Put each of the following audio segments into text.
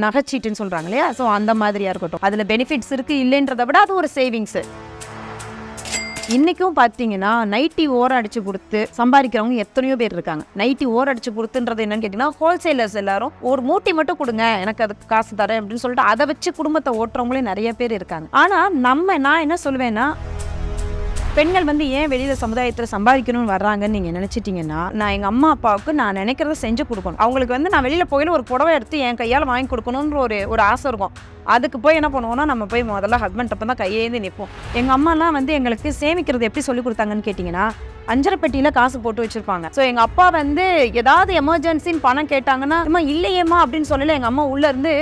நகைச்சீட்டுன்னு சொல்கிறாங்க இல்லையா? ஸோ அந்த மாதிரியாக இருக்கட்டும். அதில் பெனிஃபிட்ஸ் இருக்குது இல்லைன்றதை விட அது ஒரு சேவிங்ஸு இன்றைக்கும் பார்த்தீங்கன்னா நைட்டி ஓரம் அடித்து கொடுத்து சம்பாதிக்கிறவங்க எத்தனையோ பேர் இருக்காங்க. நைட்டி ஓரம் அடித்து கொடுத்துன்றது என்னன்னு கேட்டிங்கன்னா ஹோல்சேலர்ஸ் எல்லாரும் ஒரு மூட்டி மட்டும் கொடுங்க எனக்கு அதுக்கு காசு தரேன் அப்படின்னு சொல்லிட்டு அதை வச்சு குடும்பத்தை ஓட்டுறவங்களே நிறைய பேர் இருக்காங்க. ஆனால் நம்ம நான் என்ன சொல்லுவேன்னா பெண்கள் வந்து ஏன் வெளியில சமுதாயத்தில் சம்பாதிக்கணும்னு வர்றாங்கன்னு நீங்கள் நினச்சிட்டிங்கன்னா நான் எங்கள் அம்மா அப்பாவுக்கு நான் நினைக்கிறத செஞ்சு கொடுக்கணும். அவங்களுக்கு வந்து நான் வெளியில் போயில ஒரு புடவை எடுத்து என் கையால் வாங்கி கொடுக்கணுன்ற ஒரு ஒரு ஆசை இருக்கும். அதுக்கு போய் என்ன பண்ணுவோம்னா நம்ம போய் முதல்ல ஹஸ்பண்ட் அப்போ தான் கையேந்து நிற்போம் எங்கள் அம்மாலாம் வந்து எங்களுக்கு சேமிக்கிறது எப்படி சொல்லி கொடுத்தாங்கன்னு கேட்டிங்கன்னா அஞ்சரை பெட்டியில் காசு போட்டு வச்சிருப்பாங்க. ஸோ எங்கள் அப்பா வந்து ஏதாவது எமர்ஜென்சின்னு பணம் கேட்டாங்கன்னா அம்மா இல்லையேம்மா அப்படின்னு சொல்லல எங்கள் அம்மா உள்ள இருந்து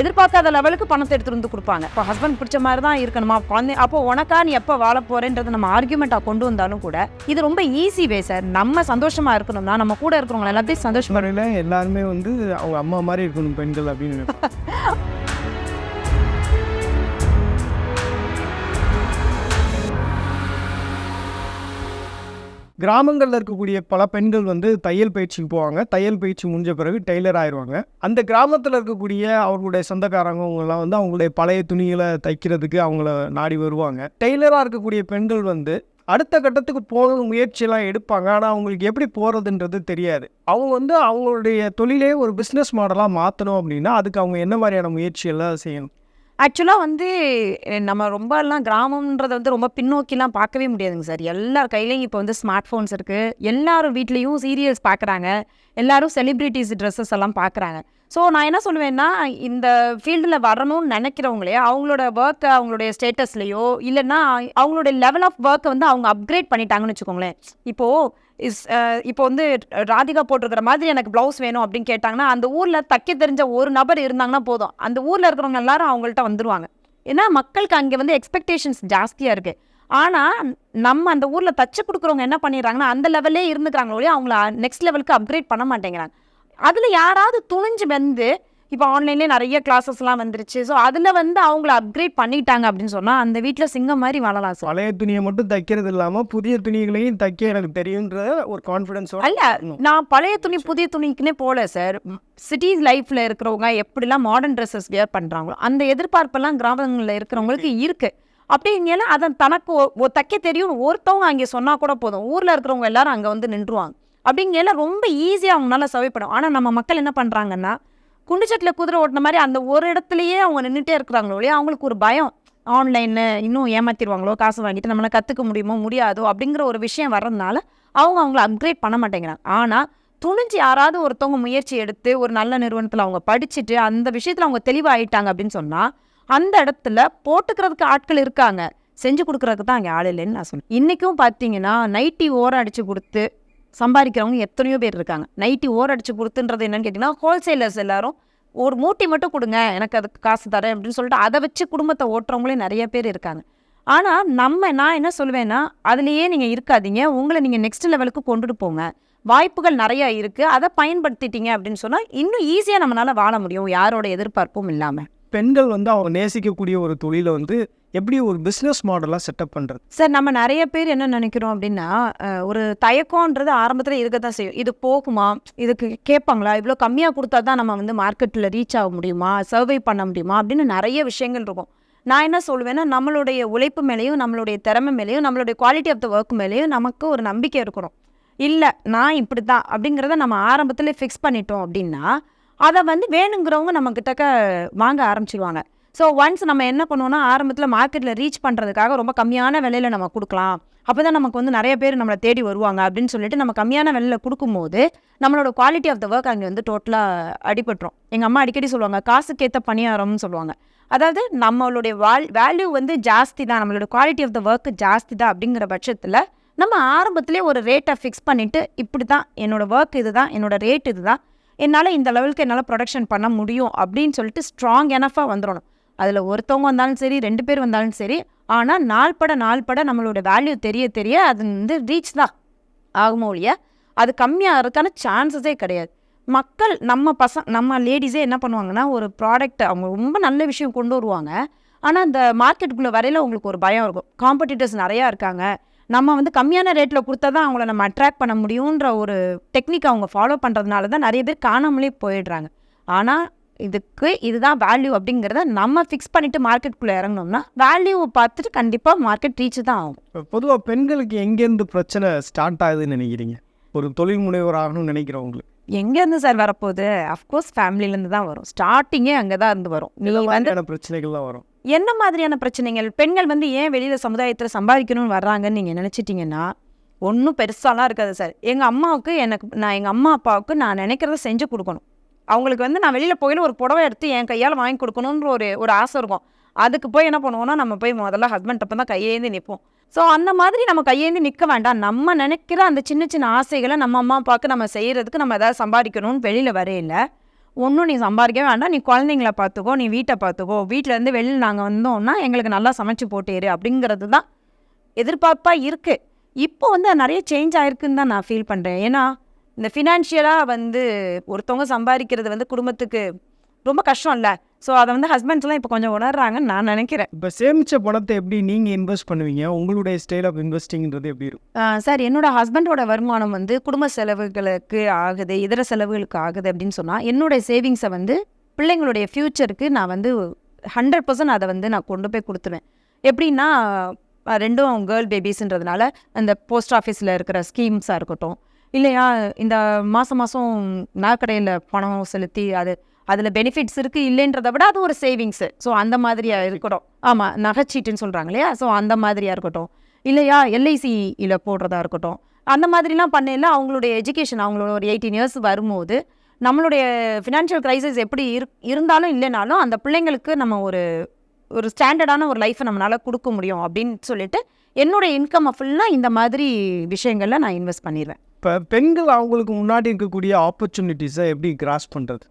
எதிர்பார்க்காத லெவலுக்கு பணத்தை எடுத்துட்டு வந்து கொடுப்பாங்க. இப்போ ஹஸ்பண்ட் பிடிச்ச மாதிரி தான் இருக்கணுமா? குழந்தை அப்போ உனக்கா நீ எப்போ வாழ போறேன்றதை நம்ம ஆர்குமெண்ட்டாக கொண்டு வந்தாலும் கூட இது ரொம்ப ஈஸி வே சார் நம்ம சந்தோஷமா இருக்கணும்னா நம்ம கூட இருக்கிறவங்க எல்லாத்தையும் சந்தோஷமா முறையில் எல்லாருமே வந்து அவங்க அம்மா மாதிரி இருக்கணும் பெண்கள் அப்படின்னு கிராமங்களில் இருக்கக்கூடிய பல பெண்கள் வந்து தையல் பயிற்சிக்கு போவாங்க. தையல் பயிற்சி முடிஞ்ச பிறகு டெய்லர் ஆயிடுவாங்க அந்த கிராமத்தில் இருக்கக்கூடிய அவர்களுடைய சொந்தக்காரங்க அவங்கெல்லாம் வந்து அவங்களுடைய பழைய துணிகளை தைக்கிறதுக்கு அவங்கள நாடி வருவாங்க. டெய்லராக இருக்கக்கூடிய பெண்கள் வந்து அடுத்த கட்டத்துக்கு போக முயற்சியெல்லாம் எடுப்பாங்க. ஆனால் அவங்களுக்கு எப்படி போகிறதுன்றது தெரியாது. அவங்க வந்து அவங்களுடைய தொழிலே ஒரு பிஸ்னஸ் மாடலாக மாற்றணும் அப்படின்னா அதுக்கு அவங்க என்ன மாதிரியான முயற்சியெல்லாம் செய்யணும்? ஆக்சுவலாக வந்து நம்ம ரொம்பலாம் கிராமம்ன்றதை வந்து ரொம்ப பின்னோக்கிலாம் பார்க்கவே முடியாதுங்க சார். எல்லார் கையிலையும் இப்போ வந்து ஸ்மார்ட் ஃபோன்ஸ் இருக்குது எல்லாரும் வீட்லேயும் சீரியல்ஸ் பார்க்குறாங்க எல்லாரும் செலிப்ரிட்டிஸ் ட்ரெஸ்ஸஸ் எல்லாம் பார்க்குறாங்க ஸோ நான் என்ன சொல்லுவேன்னா இந்த ஃபீல்டில் வரணும்னு நினைக்கிறவங்களே அவங்களோட ஒர்க்கை அவங்களுடைய ஸ்டேட்டஸ்லையோ இல்லைன்னா அவங்களுடைய லெவல் ஆஃப் ஒர்க்கை வந்து அவங்க அப்கிரேட் பண்ணிட்டாங்கன்னு வச்சுக்கோங்களேன். இப்போது இஸ் இப்போ வந்து ராதிகா போட்டிருக்கிற மாதிரி எனக்கு ப்ளவுஸ் வேணும் அப்படின்னு கேட்டாங்கன்னா அந்த ஊரில் தைக்க தெரிஞ்ச ஒரு நபர் இருந்தாங்கன்னா போதும். அந்த ஊரில் இருக்கிறவங்க எல்லாரும் அவங்கள்ட்ட வந்துடுவாங்க ஏன்னா மக்களுக்கு அங்கே வந்து எக்ஸ்பெக்டேஷன்ஸ் ஜாஸ்தியாக இருக்குது ஆனால் நம்ம அந்த ஊரில் தச்சு கொடுக்குறவங்க என்ன பண்ணிடுறாங்கன்னா அந்த லெவல்லே இருந்துக்கிறாங்களோ அவங்கள நெக்ஸ்ட் லெவலுக்கு அப்கிரேட் பண்ண மாட்டேங்கிறாங்க. அதில் யாராவது துணிஞ்சு வந்து இப்போ ஆன்லைன்லேயே நிறைய கிளாஸஸ்லாம் வந்துருச்சு. ஸோ அதில் வந்து அவங்கள அப்கிரேட் பண்ணிட்டாங்க அப்படின்னு சொன்னால் அந்த வீட்டில் சிங்கம் மாதிரி வாழலாம் சார் பழைய துணியை மட்டும் தைக்கிறது இல்லாமல் புதிய துணிகளையும் தைக்க எனக்கு தெரியுன்ற ஒரு கான்ஃபிடென்ஸோட அல்ல நான் பழைய துணி புதிய துணிக்குன்னே போகல சார் சிட்டி லைஃப்பில் இருக்கிறவங்க எப்படிலாம் மாடர்ன் ட்ரெஸ்ஸஸ் வியர் பண்ணுறாங்களோ அந்த எதிர்பார்ப்பெல்லாம் கிராமங்களில் இருக்கிறவங்களுக்கு இருக்குது அப்படிங்கல அதை தனக்கு ஒ- தைக்க தெரியும் ஒருத்தவங்க அங்கே சொன்னால் கூட போதும். ஊரில் இருக்கிறவங்க எல்லாரும் அங்கே வந்து நின்றுவாங்க. அப்படிங்கல ரொம்ப ஈஸியாக அவங்களால சர்வை பண்ணும் ஆனால் நம்ம மக்கள் என்ன பண்ணுறாங்கன்னா குண்டுச்சட்டில் குதிரை ஓட்டின மாதிரி அந்த ஒரு இடத்துலையே அவங்க நின்றுட்டே இருக்கிறாங்களோ இல்லையா? அவங்களுக்கு ஒரு பயம். ஆன்லைனில் இன்னும் ஏமாத்திடுவாங்களோ? காசு வாங்கிட்டு நம்மளை கற்றுக்க முடியுமோ? முடியாதோ? அப்படிங்கிற ஒரு விஷயம் வர்றதுனால அவங்க அவங்கள அப்கிரேட் பண்ண மாட்டேங்கிறாங்க. ஆனால் துணிஞ்சு யாராவது ஒருத்தவங்க முயற்சி எடுத்து ஒரு நல்ல நிறுவனத்தில் அவங்க படிச்சுட்டு அந்த விஷயத்தில் அவங்க தெளிவாயிட்டாங்க அப்படின்னு சொன்னால் அந்த இடத்துல போட்டுக்கிறதுக்கு ஆட்கள் இருக்காங்க. செஞ்சு கொடுக்குறதுக்கு தான் அங்கே ஆள் இல்லைன்னு நான் சொன்னேன் இன்றைக்கும் பார்த்தீங்கன்னா நைட்டி ஓரம் அடித்து கொடுத்து சம்பாதிக்கிறவங்க எத்தனையோ பேர் இருக்காங்க. நைட்டி ஓர் அடித்து கொடுத்துன்றது என்னன்னு கேட்டிங்கன்னா ஹோல்சேலர்ஸ் எல்லாரும் ஒரு மூட்டி மட்டும் கொடுங்க எனக்கு அதுக்கு காசு தரேன் அப்படின்னு சொல்லிட்டு அதை வச்சு குடும்பத்தை ஓட்டுறவங்களே நிறைய பேர் இருக்காங்க. ஆனால் நம்ம நான் என்ன சொல்லுவேன்னா அதுலேயே நீங்கள் இருக்காதீங்க உங்களை நீங்கள் நெக்ஸ்ட் லெவலுக்கு கொண்டுட்டு போங்க. வாய்ப்புகள் நிறையா இருக்குது அதை பயன்படுத்திட்டீங்க அப்படின்னு சொன்னால் இன்னும் ஈஸியாக நம்மளால் வாழ முடியும் யாரோட எதிர்பார்ப்பும் இல்லாமல் பெண்கள் வந்து அவங்க நேசிக்கக்கூடிய ஒரு தொழிலை வந்து எப்படி ஒரு பிஸ்னஸ் மாடலாக செட்டப் பண்ணுறது சார் நம்ம நிறைய பேர் என்ன நினைக்கிறோம் அப்படின்னா ஒரு தயக்கம்ன்றது ஆரம்பத்தில் இருக்க தான் செய்யும். இது போகுமா? இதுக்கு கேட்பாங்களா? இவ்வளோ கம்மியாக கொடுத்தா தான் நம்ம வந்து மார்க்கெட்டில் ரீச் ஆக முடியுமா? சர்வை பண்ண முடியுமா? அப்படின்னு நிறைய விஷயங்கள் இருக்கும். நான் என்ன சொல்லுவேன்னா நம்மளுடைய உழைப்பு மேலேயும் நம்மளுடைய திறமை மேலேயும் நம்மளுடைய குவாலிட்டி ஆஃப் த ஒர்க் மேலேயும் நமக்கு ஒரு நம்பிக்கை இருக்கணும். இல்லை நான் இப்படி தான் அப்படிங்கிறத நம்ம ஆரம்பத்தில் ஃபிக்ஸ் பண்ணிட்டோம் அப்படின்னா அதை வந்து வேணுங்கிறவங்க நம்மக்கிட்டக்க வாங்க ஆரம்பிச்சிருவாங்க. ஸோ ஒன்ஸ் நம்ம என்ன பண்ணுவோம்னா ஆரம்பத்தில் மார்க்கெட்டில் ரீச் பண்ணுறதுக்காக ரொம்ப கம்மியான விலையில நம்ம கொடுக்கலாம். அப்போ தான் நமக்கு வந்து நிறைய பேர் நம்மளை தேடி வருவாங்க அப்படின்னு சொல்லிட்டு நம்ம கம்மியான விலையில் கொடுக்கும்போது நம்மளோட குவாலிட்டி ஆஃப் த ஒர்க் அங்கே வந்து டோட்டலாக அடிபட்டுரும். எங்கள் அம்மா அடிக்கடி சொல்லுவாங்க காசுக்கேற்ற பணியாரம்னு சொல்லுவாங்க. அதாவது நம்மளுடைய வால் வேல்யூ வந்து ஜாஸ்தி தான் நம்மளோட குவாலிட்டி ஆஃப் த ஒர்க் ஜாஸ்தி தான் அப்படிங்கிற பட்சத்தில் நம்ம ஆரம்பத்திலே ஒரு ரேட்டை ஃபிக்ஸ் பண்ணிவிட்டு இப்படி தான் என்னோடய ஒர்க் இது தான் என்னோடய ரேட் இது தான் என்னால் இந்த லெவலுக்கு என்னால் ப்ரொடக்ஷன் பண்ண முடியும் அப்படின்னு சொல்லிட்டு ஸ்ட்ராங் எனஃபாக வந்துடணும். அதில் ஒருத்தவங்க வந்தாலும் சரி ரெண்டு பேர் வந்தாலும் சரி ஆனால் நாள் பட நாள் பட நம்மளோட வேல்யூ தெரிய தெரிய அது வந்து ரீச் தான். ஆகுமோ ஒழிய அது கம்மியாகிறதுக்கான சான்சஸே கிடையாது. மக்கள் நம்ம பசங்க நம்ம லேடிஸே என்ன பண்ணுவாங்கன்னா ஒரு ப்ராடக்ட் அவங்க ரொம்ப நல்ல விஷயம் கொண்டு வருவாங்க. ஆனால் அந்த மார்க்கெட்டுக்குள்ளே வரையில உங்களுக்கு ஒரு பயம் இருக்கும். காம்படிட்டர்ஸ் நிறையா இருக்காங்க. நம்ம வந்து கம்மியான ரேட்டில் கொடுத்தா தான் அவங்கள நம்ம அட்ராக்ட் பண்ண முடியுன்ற ஒரு டெக்னிக் அவங்க ஃபாலோ பண்ணுறதுனால தான் நிறைய பேர் காணாமலே போயிடுறாங்க. ஆனால் இதுக்கு இதுதான் வேல்யூ அப்படிங்கிறத நம்ம ஃபிக்ஸ் பண்ணிட்டு மார்க்கெட்டுக்குள்ளே இறங்கினோம்னா வேல்யூவை பார்த்துட்டு கண்டிப்பாக மார்க்கெட் ரீச் தான் ஆகும். பொதுவாக பெண்களுக்கு எங்கேருந்து பிரச்சனை ஸ்டார்ட் ஆகுதுன்னு நினைக்கிறீங்க? ஒரு தொழில் முனைவர் ஆகணும்னு நினைக்கிறவங்களுக்கு. எங்கேருந்து சார் வரப்போகுது? அஃப்கோர்ஸ் ஃபேமிலிலேருந்து தான் வரும். ஸ்டார்டிங்கே அங்கே தான் இருந்து வரும். மாதிரியான பிரச்சனைகள்லாம் வரும். என்ன மாதிரியான பிரச்சனைகள்? பெண்கள் வந்து ஏன் வெளியில் சமுதாயத்தில் சம்பாதிக்கணும்னு வர்றாங்கன்னு நீங்கள் நினச்சிட்டிங்கன்னா ஒன்றும் பெருசாலாம் இருக்காது சார். எங்கள் அம்மாவுக்கு எனக்கு நான் எங்கள் அம்மா அப்பாவுக்கு நான் நினைக்கிறத செஞ்சு கொடுக்கணும். அவங்களுக்கு வந்து நான் வெளியில் போயில ஒரு புடவை எடுத்து என் கையால் வாங்கி கொடுக்கணுன்ற ஒரு ஒரு ஆசை இருக்கும். அதுக்கு போய் என்ன பண்ணுவோம்னா நம்ம போய் முதல்ல ஹஸ்பண்ட் அப்போ தான் கையேந்தி நிற்போம் ஸோ அந்த மாதிரி நம்ம கையேந்தி நிற்க வேண்டாம். நம்ம நினைக்கிற அந்த சின்ன சின்ன ஆசைகளை நம்ம அம்மா அப்பாவுக்கு நம்ம செய்கிறதுக்கு நம்ம எதாவது சம்பாதிக்கணும்னு வெளியில் வரையில ஒன்றும் நீ சம்பாதிக்க வேண்டாம். நீ குழந்தைங்கள பார்த்துக்கோ நீ வீட்டை பார்த்துக்கோ. வீட்டிலேருந்து வெளியில் நாங்கள் வந்தோம்னா எங்களுக்கு நல்லா சமைச்சு போட்டேரு அப்படிங்கிறது தான் எதிர்பார்ப்பாக இருக்குது இப்போ வந்து அது நிறைய சேஞ்ச் ஆகிருக்குன்னு தான் நான் ஃபீல் பண்ணுறேன் ஏன்னா இந்த ஃபினான்ஷியலாக வந்து ஒருத்தவங்க சம்பாதிக்கிறது வந்து குடும்பத்துக்கு ரொம்ப கஷ்டம் இல்லை ஸோ அதை வந்து ஹஸ்பண்ட்ஸ்லாம் இப்போ கொஞ்சம் உணர்றாங்கன்னு நான் நினைக்கிறேன். இப்போ சேமிச்ச பணத்தை எப்படி நீங்கள் இன்வெஸ்ட் பண்ணுவீங்க? உங்களுடைய ஸ்டைல் ஆஃப் இன்வெஸ்டிங்கிறது எப்படி இருக்கும்? சார் என்னோட ஹஸ்பண்டோட வருமானம் வந்து குடும்ப செலவுகளுக்கு ஆகுது இதர செலவுகளுக்கு ஆகுது அப்படின்னு சொன்னால் என்னுடைய சேவிங்ஸை வந்து பிள்ளைங்களுடைய ஃப்யூச்சருக்கு நான் வந்து ஹண்ட்ரட் பர்சன்ட் அதை வந்து நான் கொண்டு போய் கொடுத்துருவேன். எப்படின்னா ரெண்டும் கேர்ள் பேபிஸ்ன்றதுனால அந்த போஸ்ட் ஆஃபீஸில் இருக்கிற ஸ்கீம்ஸாக இருக்கட்டும் இல்லையா இந்த மாதம் மாதம் நகைக்கடையில் பணம் செலுத்தி அது அதில் பெனிஃபிட்ஸ் இருக்குது இல்லைன்றதை விட அது ஒரு சேவிங்ஸு ஸோ அந்த மாதிரியா இருக்கட்டும். ஆமாம் நகைச்சீட்டுன்னு சொல்கிறாங்க இல்லையா ஸோ அந்த மாதிரியா இருக்கட்டும். இல்லையா எல்ஐசியில் போடுறதா இருக்கட்டும். அந்த மாதிரிலாம் பண்ணையில் அவங்களுடைய எஜுகேஷன் அவங்களோட ஒரு எயிட்டீன் இயர்ஸ் வரும்போது நம்மளுடைய ஃபினான்ஷியல் க்ரைசிஸ் எப்படி இரு இருந்தாலும் இல்லைனாலும் அந்த பிள்ளைங்களுக்கு நம்ம ஒரு ஒரு ஸ்டாண்டர்டான ஒரு லைஃப்பை நம்மளால் கொடுக்க முடியும் அப்படின்னு சொல்லிட்டு என்னோட இன்கம்மை ஃபுல்லாக இந்த மாதிரி விஷயங்களில் நான் இன்வெஸ்ட் பண்ணிடுவேன் இப்போ பெண்கள் அவங்களுக்கு முன்னாடி இருக்கக்கூடிய ஆப்பர்ச்சுனிட்டிஸை எப்படி கிராஸ் பண்ணுறது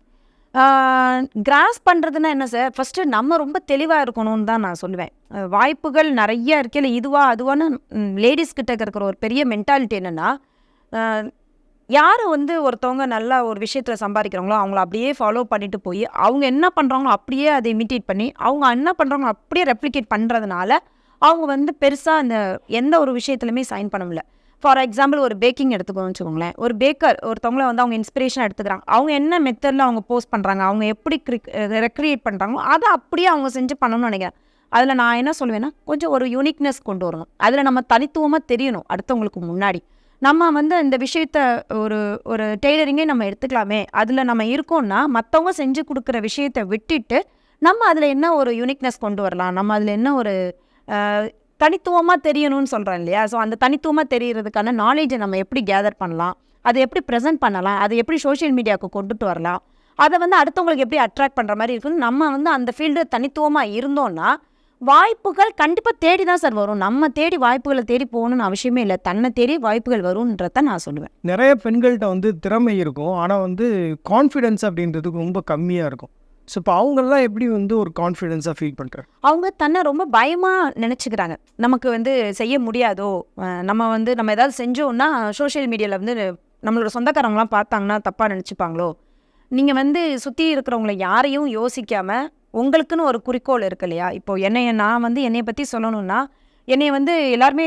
கிராஸ் பண்ணுறதுன்னா என்ன சார் ஃபஸ்ட்டு நம்ம ரொம்ப தெளிவாக இருக்கணும்னு தான் நான் சொல்லுவேன். வாய்ப்புகள் நிறைய இருக்கே. இல்லை இதுவா அதுவான்னு லேடிஸ் கிட்ட இருக்கிற ஒரு பெரிய மென்டாலிட்டி என்னென்னா யார் வந்து ஒருத்தவங்க நல்லா ஒரு விஷயத்தில் சம்பாதிக்கிறாங்களோ அவங்கள அப்படியே ஃபாலோ பண்ணிட்டு போய் அவங்க என்ன பண்ணுறாங்களோ அப்படியே அதை இமிட்டேட் பண்ணி அவங்க என்ன பண்ணுறாங்களோ அப்படியே ரெப்ளிகேட் பண்ணுறதுனால அவங்க வந்து பெருசாக அந்த எந்த ஒரு விஷயத்துலையுமே சைன் பண்ண முடியல. ஃபார் எக்ஸாம்பிள் ஒரு பேக்கிங் எடுத்துக்கோன்னு வச்சுக்கோங்களேன். ஒரு பேக்கர் ஒருத்தவங்கள வந்து அவங்க இன்ஸ்பிரேஷன் எடுத்துக்கிறாங்க. அவங்க என்ன மெத்தடில் அவங்க போஸ்ட் பண்ணுறாங்க அவங்க எப்படி ரெக்ரியேட் பண்ணுறாங்களோ அதை அப்படியே அவங்க செஞ்சு பண்ணணும்னு நினைக்கிறேன். அதில் நான் என்ன சொல்லுவேன்னா கொஞ்சம் ஒரு யூனிக்னஸ் கொண்டு வரணும். அதில் நம்ம தனித்துவமாக தெரியணும் அடுத்தவங்களுக்கு முன்னாடி. நம்ம வந்து இந்த விஷயத்த ஒரு ஒரு டெய்லரிங்கே நம்ம எடுத்துக்கலாமே. அதில் நம்ம இருக்கோம்னா மற்றவங்க செஞ்சு கொடுக்குற விஷயத்தை விட்டுட்டு நம்ம அதில் என்ன ஒரு யூனிக்னஸ் கொண்டு வரலாம்? நம்ம அதில் என்ன ஒரு தனித்துவமாக தெரியணும்னு சொல்கிறேன் இல்லையா? ஸோ அந்த தனித்துவமாக தெரியறதுக்கான நாலேஜை நம்ம எப்படி கேதர் பண்ணலாம்? அதை எப்படி ப்ரெசென்ட் பண்ணலாம்? அதை எப்படி சோஷியல் மீடியாவுக்கு கொண்டுட்டு வரலாம்? அதை வந்து அடுத்தவங்களுக்கு எப்படி அட்ராக்ட் பண்ணுற மாதிரி இருக்குன்னு நம்ம வந்து அந்த ஃபீல்டு தனித்துவமாக இருந்தோம்னா வாய்ப்புகள் கண்டிப்பாக தேடி தான் சார் வரும். நம்ம தேடி வாய்ப்புகளை தேடி போகணும்னு அவசியமே இல்லை. தன்னை தேடி வாய்ப்புகள் வரும்ன்றத நான் சொல்லுவேன். நிறைய பெண்கள்கிட்ட வந்து திறமை இருக்கும். ஆனால் வந்து கான்ஃபிடென்ஸ் அப்படின்றது ரொம்ப கம்மியாக இருக்கும். ஸோ இப்போ அவங்கெல்லாம் எப்படி வந்து ஒரு கான்ஃபிடென்ஸாக ஃபீல் பண்ணுறாங்க அவங்க தன்னை ரொம்ப பயமாக நினச்சிக்கிறாங்க. நமக்கு வந்து செய்ய முடியாதோ நம்ம வந்து நம்ம ஏதாவது செஞ்சோம்னா சோஷியல் மீடியாவில் வந்து நம்மளோட சொந்தக்காரங்களாம் பார்த்தாங்கன்னா தப்பாக நினச்சிப்பாங்களோ? நீங்கள் வந்து சுற்றி இருக்கிறவங்கள யாரையும் யோசிக்காமல் உங்களுக்குன்னு ஒரு குறிக்கோள் இருக்கு இல்லையா? இப்போ என்னைய நான் வந்து என்னை பற்றி சொல்லணும்னா என்னை வந்து எல்லாருமே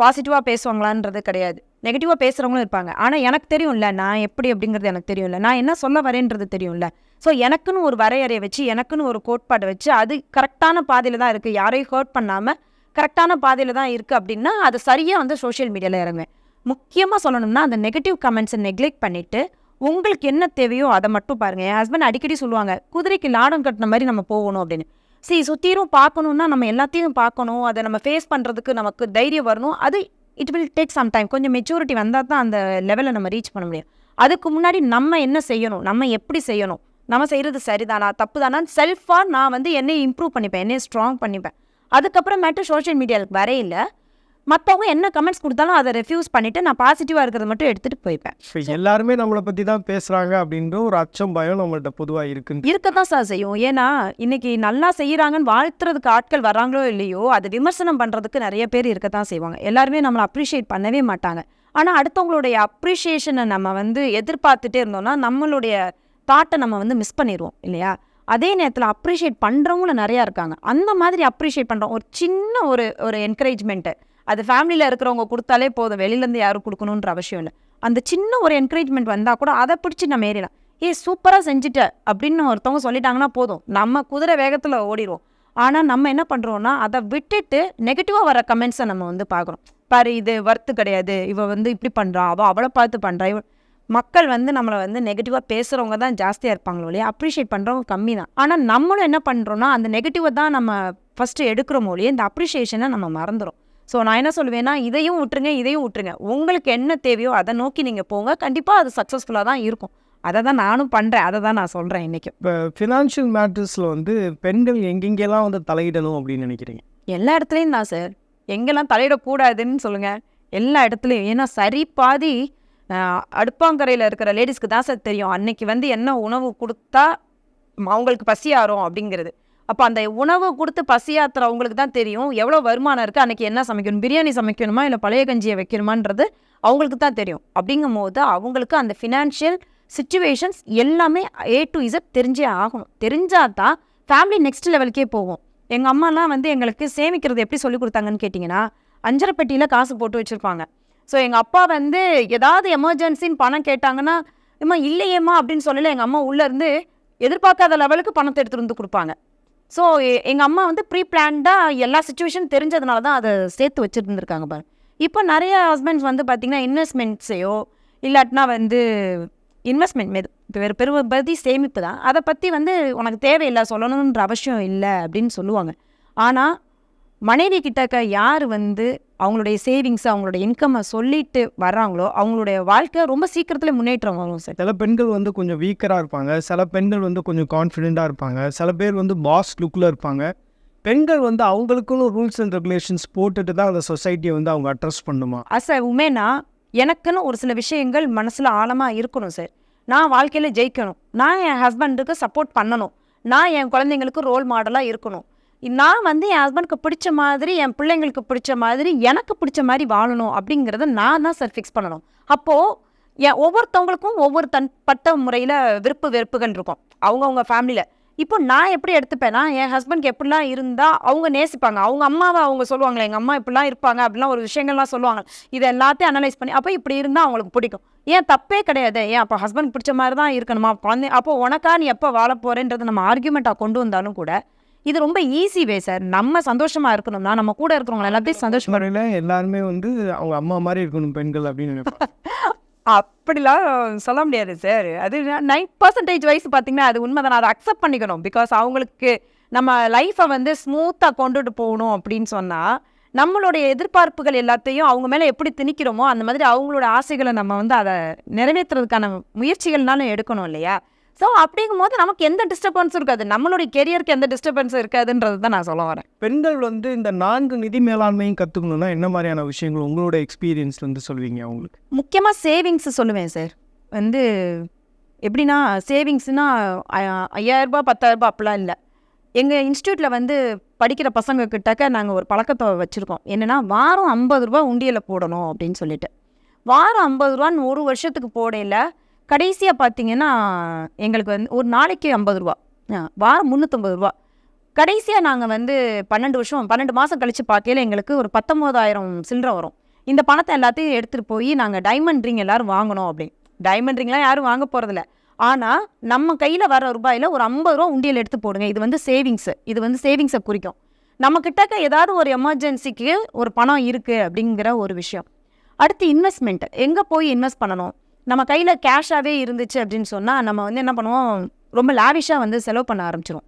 பாசிட்டிவாக பேசுவாங்களான்றது கிடையாது. நெகட்டிவாக பேசுகிறவங்களும் இருப்பாங்க. ஆனால் எனக்கு தெரியும்ல நான் எப்படி அப்படிங்கிறது எனக்கு தெரியும்ல. நான் என்ன சொல்ல வரேன்றது தெரியும்ல. ஸோ எனக்குன்னு ஒரு வரையறையை வச்சு எனக்குன்னு ஒரு கோட்பாடை வச்சு அது கரெக்டான பாதையில் தான் இருக்குது யாரையும் ஹர்ட் பண்ணாமல் கரெக்டான பாதையில் தான் இருக்குது அப்படின்னா அது சரியாக வந்து சோஷியல் மீடியாவில் இறங்குவேன். முக்கியமாக சொல்லணும்னா அந்த நெகட்டிவ் கமெண்ட்ஸை நெக்லெக்ட் பண்ணிவிட்டு உங்களுக்கு என்ன தேவையோ அதை மட்டும் பாருங்கள் என் ஹஸ்பண்ட் அடிக்கடி சொல்லுவாங்க குதிரைக்கு லாடம் கட்டின மாதிரி நம்ம போகணும் அப்படின்னு. சரி சுற்றிரும் பார்க்கணுன்னா நம்ம எல்லாத்தையும் பார்க்கணும். அதை நம்ம ஃபேஸ் பண்ணுறதுக்கு நமக்கு தைரியம் வரணும். அது it will take some time கொஞ்சம் மெச்சூரிட்டி வந்தால் தான் அந்த லெவலில் நம்ம ரீச் பண்ண முடியும். அதுக்கு முன்னாடி நம்ம என்ன செய்யணும்? நம்ம எப்படி செய்யணும்? நம்ம செய்கிறது சரிதானா? தப்பு தானான்னு செல்ஃபாக நான் வந்து என்னை இம்ப்ரூவ் பண்ணிப்பேன் என்னை ஸ்ட்ராங் பண்ணிப்பேன். அதுக்கப்புறமேட்டு சோஷியல் மீடியாவுக்கு வரையில மற்றவங்க என்ன கமெண்ட்ஸ் கொடுத்தாலும் அதை ரெஃப்யூஸ் பண்ணிவிட்டு நான் பாசிட்டிவாக இருக்கிறத மட்டும் எடுத்துகிட்டு போய்ப்பேன். எல்லாருமே நம்மளை பற்றி தான் பேசுகிறாங்க அப்படின்ற ஒரு அச்சம் பயம் நம்மள்ட்ட பொதுவாக இருக்குன்னு. இருக்க தான் சார் செய்யும். ஏன்னா இன்னைக்கு நல்லா செய்கிறாங்கன்னு வாழ்த்துறதுக்கு ஆட்கள் வராங்களோ இல்லையோ அதை விமர்சனம் பண்ணுறதுக்கு நிறைய பேர் இருக்க தான் செய்வாங்க. எல்லாருமே நம்மளை அப்ரிஷியேட் பண்ணவே மாட்டாங்க. ஆனால் அடுத்தவங்களுடைய அப்ரிஷியேஷனை நம்ம வந்து எதிர்பார்த்துட்டே இருந்தோம்னா நம்மளுடைய தாட்டை நம்ம வந்து மிஸ் பண்ணிடுவோம் இல்லையா? அதே நேரத்தில் அப்ரிஷியேட் பண்ணுறவங்களும் நிறையா இருக்காங்க. அந்த மாதிரி அப்ரிஷியேட் பண்ணுறோம் ஒரு சின்ன ஒரு ஒரு என்கரேஜ்மெண்ட்டு அது ஃபேமிலியில் இருக்கிறவங்க கொடுத்தாலே போதும். வெளியிலேருந்து யாரும் கொடுக்கணுன்ற அவசியம் இல்லை. அந்த சின்ன ஒரு என்கரேஜ்மெண்ட் வந்தால் கூட அதை பிடிச்சி நம்ம ஏறிடலாம். ஏ சூப்பராக செஞ்சுட்ட அப்படின்னு ஒருத்தவங்க சொல்லிட்டாங்கன்னா போதும். நம்ம குதிரை வேகத்தில் ஓடிடுவோம். ஆனால் நம்ம என்ன பண்ணுறோன்னா அதை விட்டுட்டு நெகட்டிவாக வர கமெண்ட்ஸை நம்ம வந்து பார்க்குறோம் பாரு இது வர்த்து கிடையாது. இவள் வந்து இப்படி பண்ணுறா அவள் அவளை பார்த்து பண்ணுறா இவள் மக்கள் வந்து நம்மளை வந்து நெகட்டிவாக பேசுகிறவங்க தான் ஜாஸ்தியாக இருப்பாங்களோ இல்லையா அப்ரிஷியேட் பண்ணுறவங்க கம்மி தான் ஆனால் நம்மளும் என்ன பண்ணுறோம்னா அந்த நெகட்டிவை தான் நம்ம ஃபஸ்ட்டு எடுக்கிறோமோ இல்லையா இந்த அப்ரிஷியேஷனை நம்ம மறந்துடும் ஸோ நான் என்ன சொல்லுவேன்னா இதையும் விட்டுருங்க இதையும் விட்டுருங்க. உங்களுக்கு என்ன தேவையோ அதை நோக்கி நீங்கள் போங்க. கண்டிப்பாக அது சக்ஸஸ்ஃபுல்லாக தான் இருக்கும். அதை தான் நானும் பண்ணுறேன் அதை தான் நான் சொல்கிறேன் இன்றைக்கி இப்போ ஃபினான்ஷியல் மேட்டர்ஸில் வந்து பெண்கள் எங்கெங்கெல்லாம் வந்து தலையிடணும் அப்படின்னு நினைக்கிறீங்க? எல்லா இடத்துலையும் தான் சார் எங்கெல்லாம் தலையிடக்கூடாதுன்னு சொல்லுங்கள் எல்லா இடத்துலையும். ஏன்னா சரி பாதி அடுப்பாங்கரையில் இருக்கிற லேடிஸ்க்கு தான் சார் தெரியும். அன்னைக்கு வந்து என்ன உணவு கொடுத்தா அவங்களுக்கு பசியாரும் அப்படிங்கிறது. அப்போ அந்த உணவு கொடுத்து பசியாத்துறவங்களுக்கு தான் தெரியும். எவ்வளோ வருமானம் இருக்குது அன்றைக்கி என்ன சமைக்கணும்? பிரியாணி சமைக்கணுமா? இல்லை பழைய கஞ்சியை வைக்கணுமான்றது அவங்களுக்கு தான் தெரியும். அப்படிங்கும் போது அவங்களுக்கு அந்த ஃபினான்ஷியல் சுச்சுவேஷன்ஸ் எல்லாமே ஏ டு இசட் தெரிஞ்சே ஆகணும். தெரிஞ்சால் தான் ஃபேமிலி நெக்ஸ்ட் லெவலுக்கே போகும். எங்கள் அம்மாலாம் வந்து எங்களுக்கு சேமிக்கிறது எப்படி சொல்லி கொடுத்தாங்கன்னு கேட்டிங்கன்னா அஞ்சரை பெட்டியில் காசு போட்டு வச்சுருப்பாங்க. ஸோ எங்கள் அப்பா வந்து ஏதாவது எமர்ஜென்சின்னு பணம் கேட்டாங்கன்னா அம்மா இல்லையேம்மா அப்படின்னு சொல்லல. எங்கள் அம்மா உள்ளேருந்து எதிர்பார்க்காத லெவலுக்கு பணத்தை எடுத்துகிட்டு வந்து கொடுப்பாங்க. ஸோ எங்கள் அம்மா வந்து ப்ரீ பிளான்டாக எல்லா சுச்சுவேஷன் தெரிஞ்சதுனால தான் அதை சேர்த்து வச்சுருந்துருக்காங்க பாரு. இப்போ நிறைய ஹஸ்பண்ட்ஸ் வந்து பார்த்திங்கன்னா இன்வெஸ்ட்மெண்ட்ஸையோ இல்லாட்டினா வந்து இன்வெஸ்ட்மெண்ட் மெது வேறு பெரும்பதி சேமிப்பு தான். அதை பற்றி வந்து உனக்கு தேவையில்லை சொல்லணுன்ற அவசியம் இல்லை அப்படின்னு சொல்லுவாங்க. ஆனால் மனைவி கிட்டக்க யார் வந்து அவங்களுடைய சேவிங்ஸ் அவங்களுடைய இன்கம்மை சொல்லிட்டு வர்றாங்களோ அவங்களுடைய வாழ்க்கை ரொம்ப சீக்கிரத்தில் முன்னேற்றம் வரும் சார். சில பெண்கள் வந்து கொஞ்சம் வீக்கராக இருப்பாங்க. சில பெண்கள் வந்து கொஞ்சம் கான்ஃபிடெண்ட்டாக இருப்பாங்க. சில பேர் வந்து பாஸ் லுக்கில் இருப்பாங்க. பெண்கள் வந்து அவங்களுக்குன்னு ரூல்ஸ் அண்ட் ரெகுலேஷன்ஸ் போட்டுட்டு தான் அந்த சொசைட்டியை வந்து அவங்க அட்ரஸ் பண்ணுமா? அஸ் அ உமேனா எனக்குன்னு ஒரு சில விஷயங்கள் மனசில் ஆழமாக இருக்கணும் சார். நான் வாழ்க்கையில் ஜெயிக்கணும். நான் என் ஹஸ்பண்டுக்கு சப்போர்ட் பண்ணணும். நான் என் குழந்தைங்களுக்கு ரோல் மாடலாக இருக்கணும். நான் வந்து என் ஹஸ்பண்டுக்கு பிடிச்ச மாதிரி என் பிள்ளைங்களுக்கு பிடிச்ச மாதிரி எனக்கு பிடிச்ச மாதிரி வாழணும் அப்படிங்கிறத நான் தான் சார் ஃபிக்ஸ் பண்ணணும். அப்போது என் ஒவ்வொருத்தவங்களுக்கும் ஒவ்வொரு தன்பட்ட முறையில் விருப்பு வெறுப்புகள் இருக்கும். அவங்கவுங்க ஃபேமிலியில் இப்போ நான் எப்படி எடுத்துப்பேன்னா என் ஹஸ்பண்ட்க்கு எப்படிலாம் இருந்தால் அவங்க நேசிப்பாங்க. அவங்க அம்மாவை அவங்க சொல்லுவாங்களே எங்கள் அம்மா இப்படிலாம் இருப்பாங்க அப்படிலாம் ஒரு விஷயங்கள்லாம் சொல்லுவாங்க. இதை எல்லாத்தையும் அனலைஸ் பண்ணி அப்போ இப்படி இருந்தால் அவங்களுக்கு பிடிக்கும். ஏன் தப்பே கிடையாது. ஏன் அப்போ ஹஸ்பண்ட் பிடிச்ச மாதிரி தான் இருக்கணுமா? குழந்தை அப்போ உனக்கா நீ எப்போ வாழ போகிறேன்றது நம்ம ஆர்கியூமெண்ட்டாக கொண்டு வந்தாலும் கூட இது ரொம்ப ஈஸி வே சார் நம்ம சந்தோஷமா இருக்கணும்னா நம்ம கூட இருக்கிறவங்க எல்லாத்தையும் சந்தோஷமா எல்லாருமே வந்து அவங்க அம்மா மாதிரி இருக்கணும் பெண்கள் அப்படின்னு அப்படிலாம் சொல்ல முடியாது சார் அது நைன் பர்சன்டேஜ் வயசு பார்த்தீங்கன்னா அது உண்மை அதை அக்செப்ட் பண்ணிக்கணும். பிகாஸ் அவங்களுக்கு நம்ம லைஃப்பை வந்து ஸ்மூத்தாக கொண்டுட்டு போகணும் அப்படின்னு சொன்னால் நம்மளுடைய எதிர்பார்ப்புகள் எல்லாத்தையும் அவங்க மேலே எப்படி திணிக்கிறோமோ அந்த மாதிரி அவங்களோட ஆசைகளை நம்ம வந்து அதை நிறைவேற்றுறதுக்கான முயற்சிகள்னாலும் எடுக்கணும் இல்லையா? ஸோ அப்படிங்கும் போது நமக்கு எந்த டிஸ்டர்பன்ஸும் இருக்காது. நம்மளுடைய கெரியருக்கு எந்த டிஸ்டர்பன்ஸும் இருக்காதுன்றது தான் நான் சொல்ல வரேன். பெண்கள் வந்து இந்த நான்கு நிதி மேலாண்மையும் கற்றுக்கணும்னா என்ன மாதிரியான விஷயங்கள் உங்களோட எக்ஸ்பீரியன்ஸ் வந்து சொல்வீங்க அவங்களுக்கு? முக்கியமாக சேவிங்ஸ் சொல்லுவேன் சார் வந்து எப்படின்னா சேவிங்ஸ்னா ஐயாயிரரூபா பத்தாயிரரூபா அப்படிலாம் இல்லை. எங்கள் இன்ஸ்டியூட்டில் வந்து படிக்கிற பசங்க கிட்டக்க நாங்கள் ஒரு பழக்கத்தை வச்சுருக்கோம். என்னென்னா வாரம் ஐம்பது ரூபா உண்டியலில் போடணும் அப்படின்னு சொல்லிட்டு. வாரம் ஐம்பது ரூபான்னு ஒரு வருஷத்துக்கு போடையில் கடைசியாக பார்த்தீங்கன்னா எங்களுக்கு வந்து ஒரு நாளைக்கு ஐம்பது ரூபா. வாரம் முந்நூற்றம்பது ரூபா. கடைசியாக நாங்கள் வந்து பன்னெண்டு வருஷம் பன்னெண்டு மாதம் கழித்து பார்க்கையில எங்களுக்கு ஒரு பத்தொம்போதாயிரம் சில்லற வரும். இந்த பணத்தை எல்லாத்தையும் எடுத்துகிட்டு போய் நாங்கள் டைமண்ட் ரிங் எல்லோரும் வாங்கணும் அப்படின்னு. டைமண்ட் ரிங்லாம் யாரும் வாங்க போகிறதில்ல ஆனால் நம்ம கையில் வர ரூபாயில் ஒரு ஐம்பது ரூபா உண்டியல் எடுத்து போடுங்க. இது வந்து சேவிங்ஸு இது வந்து சேவிங்ஸை குறிக்கும். நம்ம கிட்டக்க ஏதாவது ஒரு எமர்ஜென்சிக்கு ஒரு பணம் இருக்குது அப்படிங்கிற ஒரு விஷயம். அடுத்து இன்வெஸ்ட்மெண்ட் எங்கே போய் இன்வெஸ்ட் பண்ணணும்? நம்ம கையில் கேஷாகவே இருந்துச்சு அப்படின்னு சொன்னால் நம்ம வந்து என்ன பண்ணுவோம்? ரொம்ப லாவிஷாக வந்து செலவு பண்ண ஆரம்பிச்சிரும்